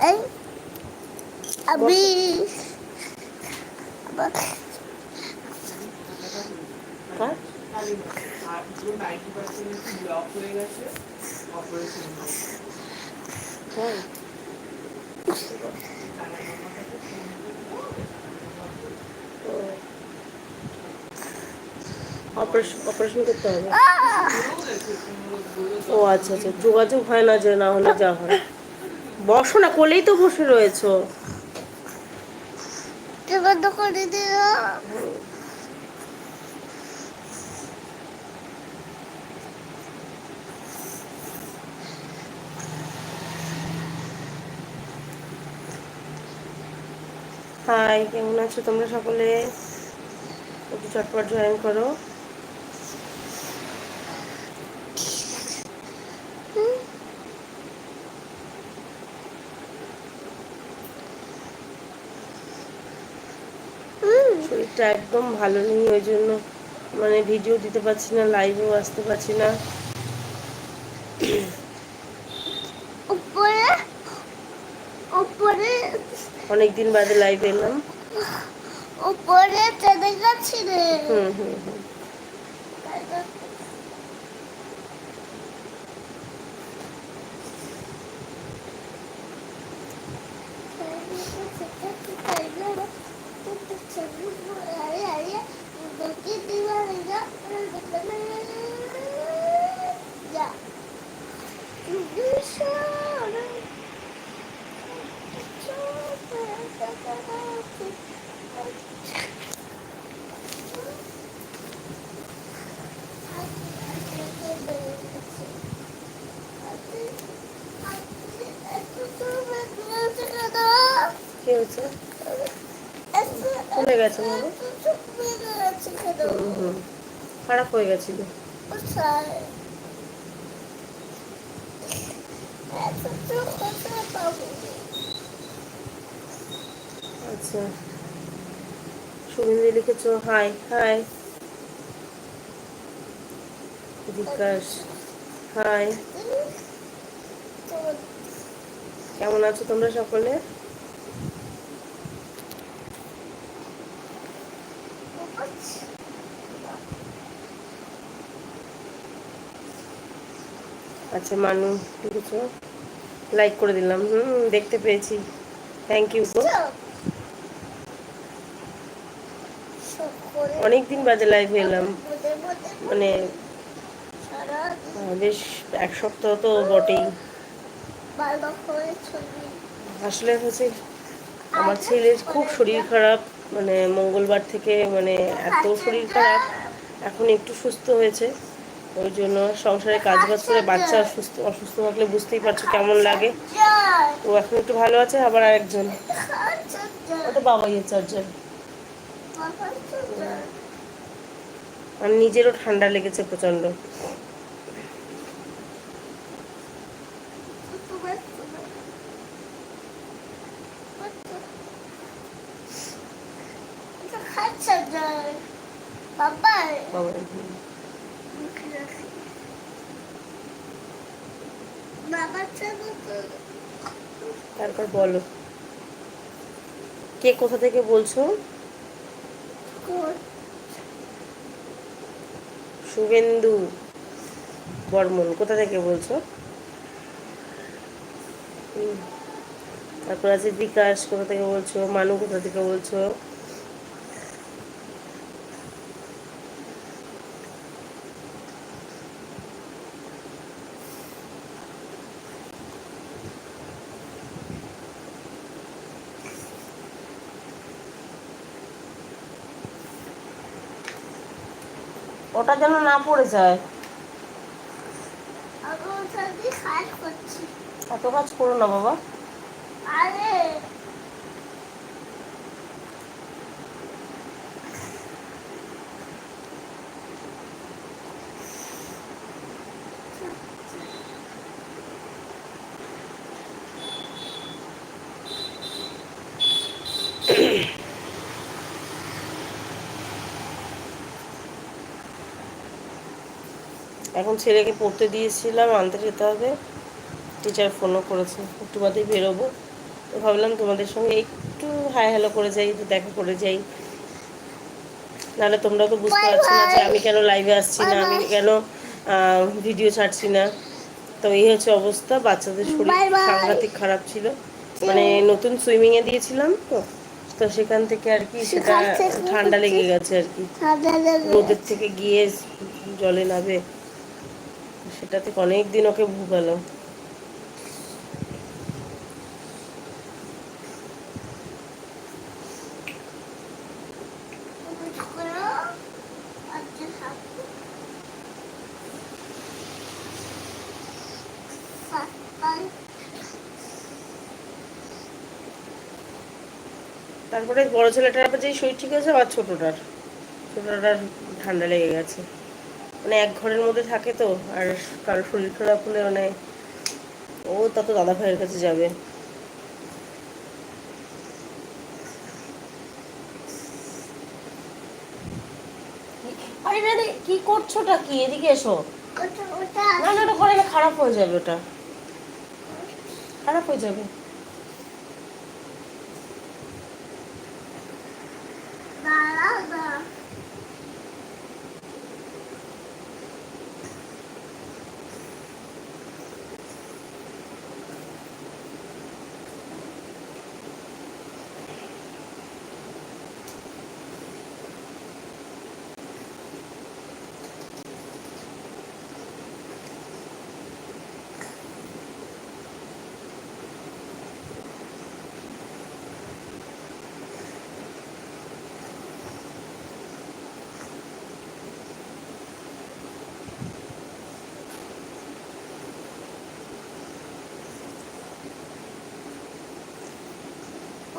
এই আমি অপারেশন করতে হবে। ও আচ্ছা আচ্ছা। যোগাযোগ হয় না যে না হলে যা হয়। বসো না কোলেই তো বসে রয়েছো। বন্ধ করে দিও। হাই কেমন আছো তোমরা সকলে? একটু চটপট জয়েন করো। শরীরটা একদম ভালো নেই ওই জন্য মানে ভিডিও দিতে পারছি না লাইভেও আসতে পারছি না। অনেকদিন বাদে লাইভ এলাম। উপরে চলে গেছি রে। হুম হুম হুম। গেছে হুম হুম, খারাপ হয়ে গেছিল। আচ্ছা সুমিন্দি লিখেছো, হাই হাই। বিকাশ, হাই। কেমন আছো তোমরা সকলে? আচ্ছা মানু লিখেছো লাইক করে দিলাম। হুম, দেখতে পেয়েছি। থ্যাংক ইউ গো অনেক দিন বাদে লাইভে এলাম। মানে বেশ এক সপ্তাহ তো বটেই। আসলে হচ্ছে, আমার ছেলের খুব শরীর খারাপ। মানে মঙ্গলবার থেকে মানে এত শরীর খারাপ। এখন একটু সুস্থ হয়েছে। ওই জন্য সংসারে কাজ বাজ করে বাচ্চা অসুস্থ অসুস্থ থাকলে বুঝতেই পারছ কেমন লাগে। তো এখন একটু ভালো আছে আবার আরেকজন। ও ওটা বাবাই চারজন। আর নিজেরও ঠান্ডা লেগেছে প্রচণ্ড বাবা বাবা বাবা চাবো তো তারপর বলো। কে কোথা থেকে বলছো? শুভেন্দু বর্মন কোথা থেকে বলছো। তারপর আছে বিকাশ কোথা থেকে বলছো? মানু কোথা থেকে বলছো? ওটা যেন না পড়ে যায়। এত কাজ করো না বাবা। আরে। এখন ছেলেকে পড়তে দিয়েছিলাম আনতে যেতে হবে। টিচার ফোনও করেছে একটু বাদেই বেরোবো। তো ভাবলাম তোমাদের সঙ্গে একটু হাই হ্যালো করে যাই একটু দেখা করে যাই। নাহলে তোমরা তো বুঝতে পারছ না যে আমি কেন লাইভে আসছি না আমি কেন ভিডিও ছাড়ছি না। তো এই হচ্ছে অবস্থা বাচ্চাদের শরীর. সাংঘাতিক খারাপ ছিল। মানে নতুন সুইমিংয়ে দিয়েছিলাম তো তো সেখান থেকে আর কি সেটা ঠান্ডা লেগে গেছে আর কি। রোদের থেকে গিয়ে জলে নাবে। সেটা থেকে অনেক দিন ওকে ভুগালো তারপরে বড় ছেলেটার আবার যেই শরীর ঠিক আছে, আবার ছোটটার। ছোটটার ঠান্ডা লেগে গেছে। মানে এক ঘরের মধ্যে থাকে তো আর কারোর শরীর খারাপ হলে মানে ও তত দাদা ভাইয়ের কাছে যাবে। আরে কি করছোটা কি? এদিকে এসো। না না ওটা করে খারাপ হয়ে যাবে ওটা। খারাপ হয়ে যাবে দাঁড়াও না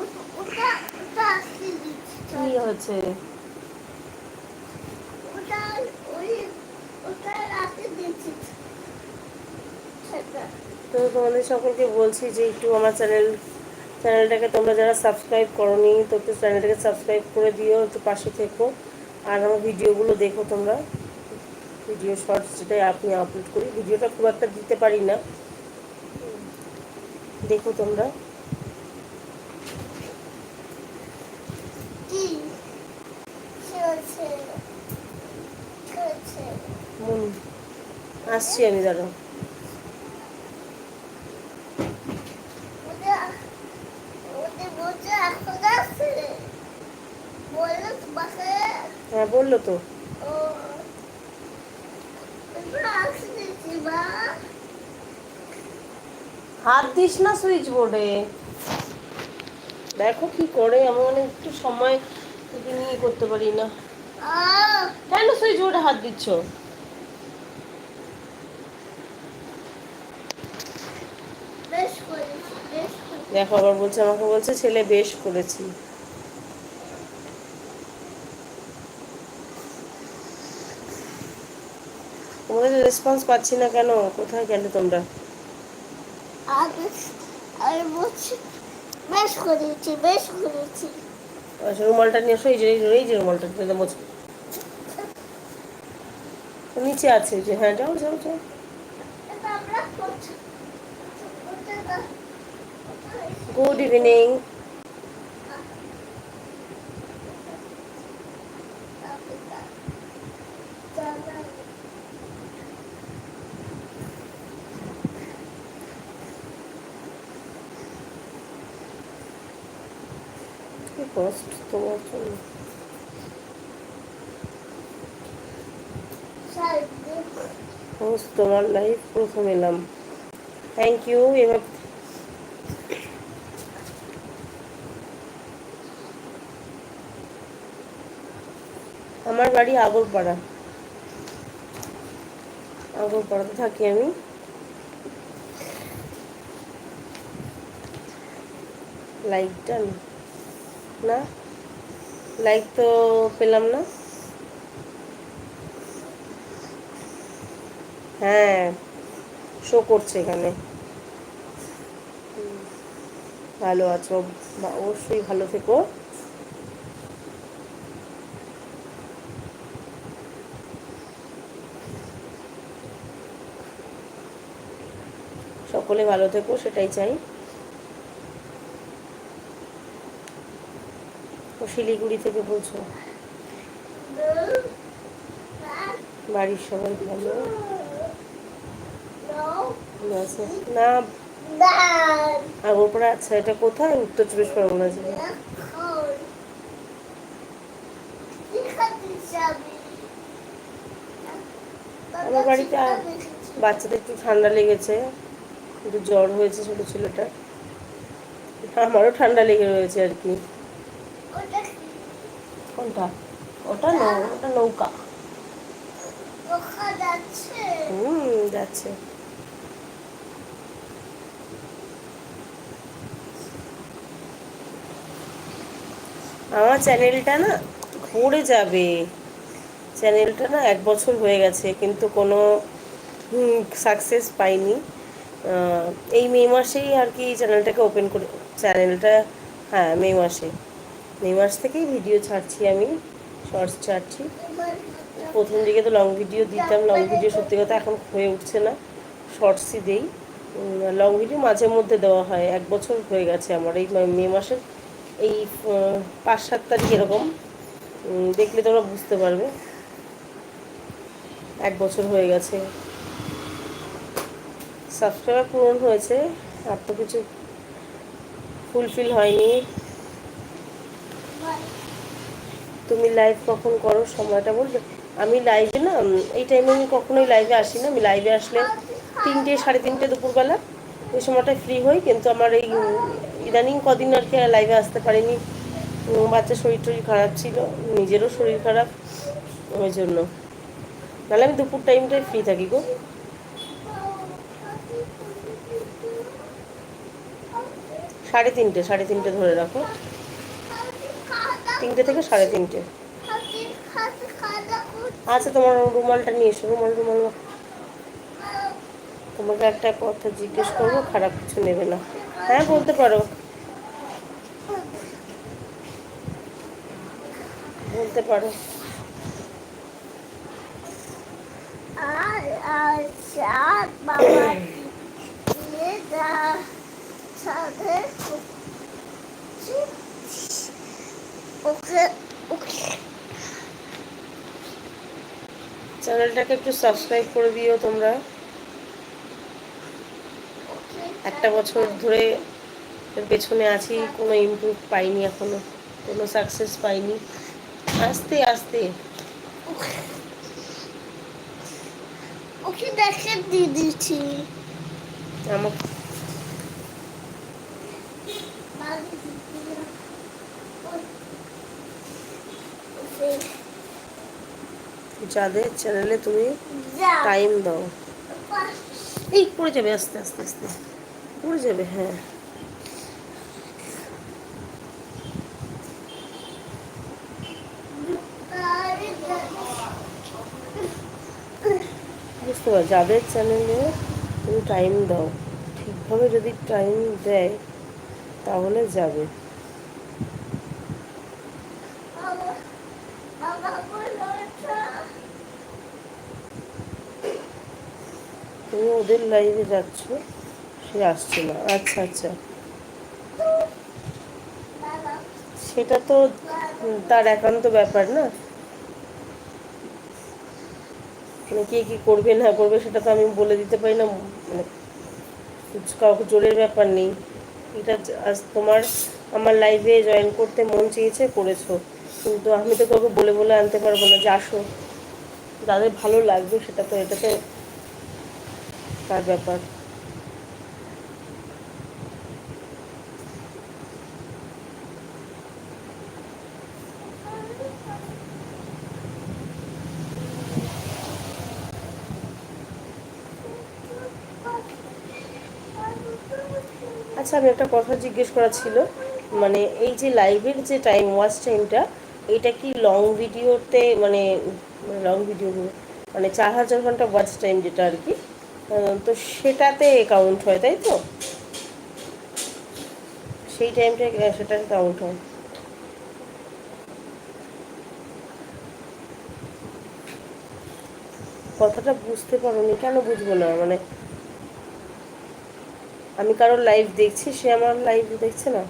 ওটা ওটা ওটা আসতে কি হয়েছে। তো তোমাদের সকলকে বলছি যে একটু আমার চ্যানেল চ্যানেলটাকে তোমরা যারা সাবস্ক্রাইব করনি তো একটু চ্যানেলটাকে সাবস্ক্রাইব করে দিও একটু পাশে থেকো। আর আমার ভিডিওগুলো দেখো তোমরা। ভিডিও শর্টস যেটাই আপনি আপলোড করি। ভিডিওটা খুব একটা দিতে পারি না। দেখো তোমরা। মন আসছি আমি তোমাকে হ্যাঁ বলল তো। হাত দিস না সুইচ বোর্ডে। দেখো কি করে আমি মানে একটু সময় নিয়ে করতে পারি না। কেন সুইচ বোর্ডে হাত দিচ্ছ? দেখো আবার বলছে আমাকে বলছে ছেলে বেশ করেছি। তোমাদের রেসপন্স পাচ্ছি না কেন? কোথায় গেলে তোমরা? আমি বলছি বেশ করেছি বেশ করেছি। আচ্ছা রুমালটা নিয়ে এসো এই যে এই যে- রুমালটা মোছো নিচে আছে যে হ্যাঁ যাও যাও যাও। গুড ইভিনিং কষ্ট তোমার জন্য। হোস তোমার লাইফ প্রথম এলাম। থ্যাংক ইউ এবার আমার বাড়ি আগরপাড়া। আগরপাড়াতে থাকি আমি। লাইকটা না? লাইক তো পেলাম না। হ্যাঁ শো করছে এখানে। ভালো আছো? অবশ্যই ভালো থেকো। সকলে ভালো থেকো, সেটাই চাই। ও শিলিগুড়ি থেকে বলছো? বাড়ির সবাই ভালো? না। আগরপাড়া আচ্ছা এটা কোথায়? উত্তর চব্বিশ পরগনা জেলা। আমার বাড়িতে বাচ্চাদের একটু ঠান্ডা লেগেছে। একটু জ্বর হয়েছে ছোটো ছেলেটা আমারও ঠান্ডা লেগে রয়েছে আর কি। কোনটা? ওটা নৌ ওটা নৌকা। হুম যাচ্ছে। আমার চ্যানেলটা না ভরে যাবে। চ্যানেলটা না এক বছর হয়ে গেছে, কিন্তু কোনো সাকসেস পাইনি। এই মে মাসেই আর কি চ্যানেলটাকে ওপেন করে চ্যানেলটা হ্যাঁ মে মাসে। মে মাস থেকেই ভিডিও ছাড়ছি আমি শর্টস ছাড়ছি। প্রথম দিকে তো লং ভিডিও দিতাম লং ভিডিও সত্যি কথা এখন হয়ে উঠছে না শর্টসই দেই। লং ভিডিও মাঝে মধ্যে দেওয়া হয়, এক বছর হয়ে গেছে আমার, এই মে মাসের এই পাঁচ সাত তারিখ এরকম। দেখলে তোমরা বুঝতে পারবে। এক বছর হয়ে গেছে। সাবস্ক্রাইবার পূরণ হয়েছে, আর তো কিছু ফুলফিল হয়নি। তুমি লাইভ কখন করো, সময়টা বলবে? আমি লাইভে না এই টাইমে আমি কখনোই লাইভে আসি না। আমি লাইভে আসলে তিনটে, সাড়ে তিনটে দুপুরবেলা, ওই সময়টায় ফ্রি হই, কিন্তু আমার এই ইদানিং কদিন আর কি লাইভে আসতে পারিনি। বাচ্চার শরীর টরীর খারাপ ছিল, নিজেরও শরীর খারাপ, ওই জন্য। নাহলে আমি দুপুর টাইমটাই ফ্রি থাকি গো। সাড়ে তিনটে সাড়ে তিনটে ধরে রাখো। তিনটে থেকে সাড়ে তিনটে। আচ্ছা তোমার রুমালটা নিয়ে এসো, রুমাল রুমাল তোমাকে একটা কথা জিজ্ঞেস করব, খারাপ কিছু নেবে না। হ্যাঁ বলতে পারো। বলতে পারো। চ্যানেলটাকে একটু সাবস্ক্রাইব করে দিও তোমরা। একটা বছর ধরে পেছনে আছি কোনো ইমপ্রুভ পাইনি এখনও কোনো সাকসেস পাইনি। আস্তে আস্তে ওকে দেখে দিয়ে দিচ্ছি আমার যাদের চ্যানেলে তুমি টাইম দাও এই পড়ে যাবে আস্তে আস্তে আস্তে পড়ে যাবে হ্যাঁ বুঝতে পারো যাদের চ্যানেলে তুমি টাইম দাও, ঠিকভাবে যদি টাইম দেয়, তাহলে যাবে। তুমি ওদের লাইভে যাচ্ছ, সে আসছে না। আচ্ছা আচ্ছা। সেটা তো তার একান্ত ব্যাপার না। মানে কে কী করবে, না করবে সেটা তো আমি বলে দিতে পারি না মানে কাউকে জোরের ব্যাপার নেই। এটা আজ তোমার আমার লাইভে জয়েন করতে মন চেয়েছে, করেছ। কিন্তু আমি তো কাউকে বলে বলে আনতে পারব না, যে আসো। যাদের ভালো লাগবে সেটা তো এটা তো তার ব্যাপার। আচ্ছা আমি একটা কথা জিজ্ঞেস করা ছিল মানে এই যে লাইভের যে টাইম ওয়াচ টাইমটা এটা কি লং ভিডিওতে মানে লং ভিডিও মানে চার হাজার ঘণ্টা ওয়াচ টাইম যেটা আর কি তো সেটাতে কাউন্ট হয়, তাই তো? সেই টাইমটা সেটাতে কাউন্ট হয়। কথাটা বুঝতে পারোনি, কেন বুঝব না? মানে আমি কারোর লাইভ দেখছি, সে আমার লাইভ দেখছে না।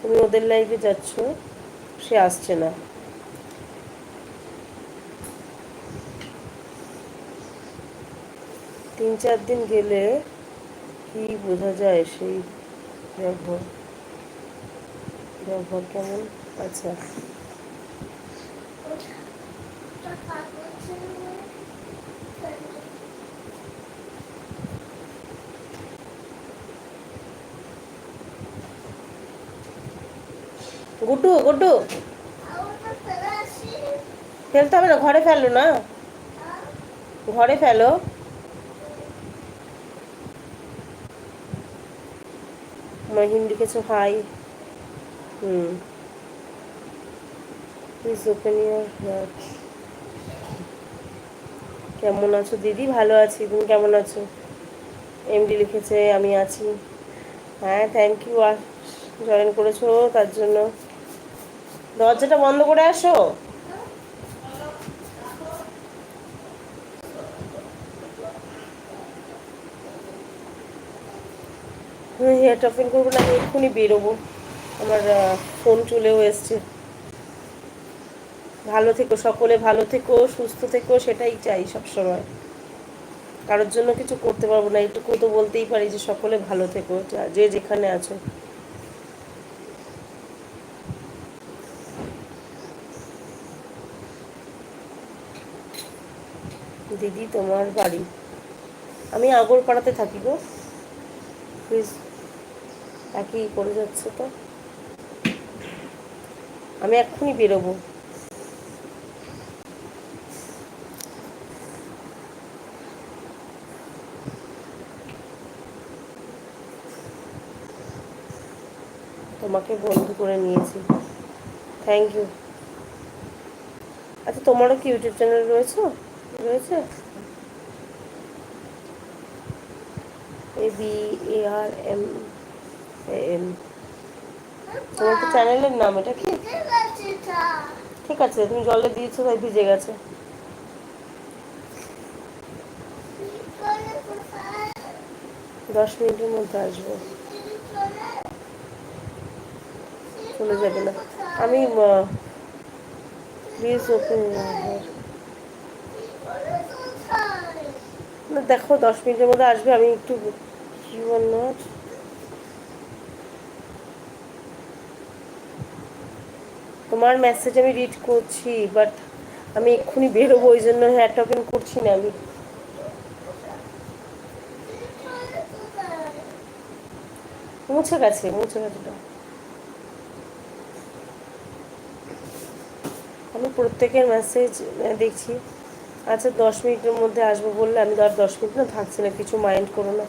তুমি ওদের লাইফে যাচ্ছ, সে আসছে না। তিন চার দিন গেলে কি বোঝা যায় সেই ব্যবহার? ব্যবহার কেমন? আচ্ছা। গুড্ডু গুড্ডু। ফেলতে হবে না, ঘরে ফেলো না? ঘরে ফেলো। মহিন লিখেছো, হাই। হুম। প্লিজ ওপেন কেমন আছো? দিদি, ভালো আছি। তুমি কেমন আছো? এমডি লিখেছে, আমি আছি। হ্যাঁ থ্যাংক ইউ জয়েন করেছ, তার জন্য। দরজাটা বন্ধ করে আসো। হেয়ার করব না, আমি এক্ষুনি বেরোবো। আমার ফোন চলেও এসছে। ভালো থেকো সকলে, ভালো থেকো, সুস্থ থেকো, সেটাই চাই সবসময়। কারোর জন্য কিছু করতে পারব না এইটুকু তো বলতেই পারি যে সকলে ভালো থেকো যে যেখানে আছো। দিদি তোমার বাড়ি। আমি আগরপাড়াতে থাকি গো। প্লিজ একই করে যাচ্ছে তো। আমি এক্ষুনি বেরোবো। তোমাকে বন্ধু করে নিয়েছি। থ্যাংক ইউ আচ্ছা তোমারও কি ইউটিউব চ্যানেল রয়েছে? রয়েছে? A B A R M M তোমার তো চ্যানেলের নাম, এটা কি? ঠিক আছে, তুমি জলে দিয়েছ, তাই ভিজে গেছে। দশ মিনিটের মধ্যে আসব। চলে যাবে না। আমি প্লিজ ওপেন কি করে কোথায় না দেখো, দশ মিনিটের মধ্যে আসবে, আমি একটু কি তোমার মেসেজ আমি রিড করছি বাট আমি এক্ষুনি বেরোবো, ওই জন্য হ্যাট ওপেন করছি না আমি। মুছে গেছে মুছে গেছে। আমি প্রত্যেকের মেসেজ দেখছি। আচ্ছা দশ মিনিটের মধ্যে আসব বললে আমি আর দশ মিনিট না থাকছি না, কিছু মাইন্ড করো না।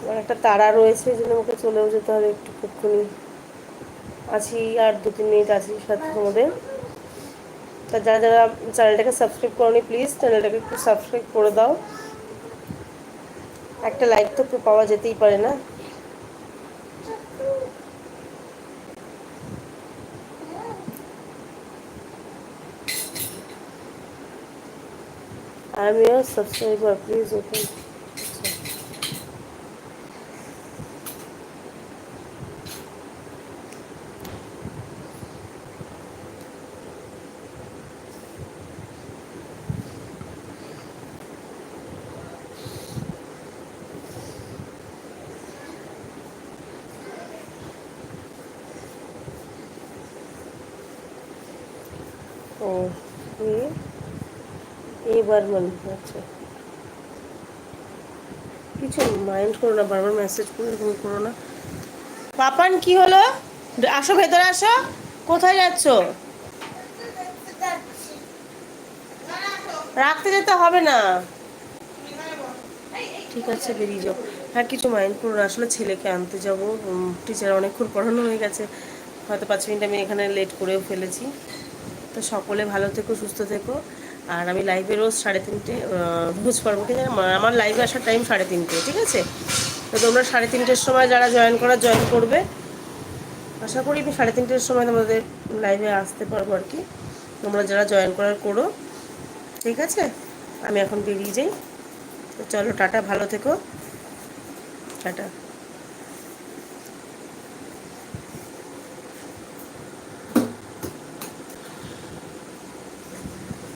আমার একটা তাড়া রয়েছে এই আমাকে চলেও যেতে হবে একটু ক্ষণি আছি আর দু তিন মিনিট আছি সাথে তোমাদের। তা যারা যারা চ্যানেলটাকে সাবস্ক্রাইব করনি প্লিজ চ্যানেলটাকে একটু সাবস্ক্রাইব করে দাও। একটা লাইক তো পাওয়া যেতেই পারে না। I am your subscriber. Please open. ও কি এই বারমান আচ্ছা কিছু মাইন্ড করো না, বারবার মেসেজ করে, এরকম করো না। পাপান, কি হলো? আসো ভেতরে, আসো। কোথায় যাচ্ছ? রাখতে যেতে হবে না। ঠিক আছে, বেরিয়ে যাও। হ্যাঁ কিছু মাইন্ড করো না, আসলে ছেলেকে আনতে যাব। টিচার অনেকক্ষণ পড়ানো হয়ে গেছে। হয়তো পাঁচ মিনিট আমি এখানে লেট করেও ফেলেছি। তো সকলে ভালো থেকো, সুস্থ থেকো। আর আমি লাইভে রোজ সাড়ে তিনটে আহ, রোজ ঠিক আছে? আমার লাইভে আসার টাইম সাড়ে তিনটে ঠিক আছে? তো তোমরা সাড়ে তিনটের সময় যারা জয়েন করা জয়েন করবে। আশা করি আমি সাড়ে তিনটের সময় তোমাদের লাইভে আসতে পারব আর কি। তোমরা যারা জয়েন করার করো ঠিক আছে? আমি এখন বেরিয়ে যাই। তো চলো টাটা ভালো থেকো। টাটা।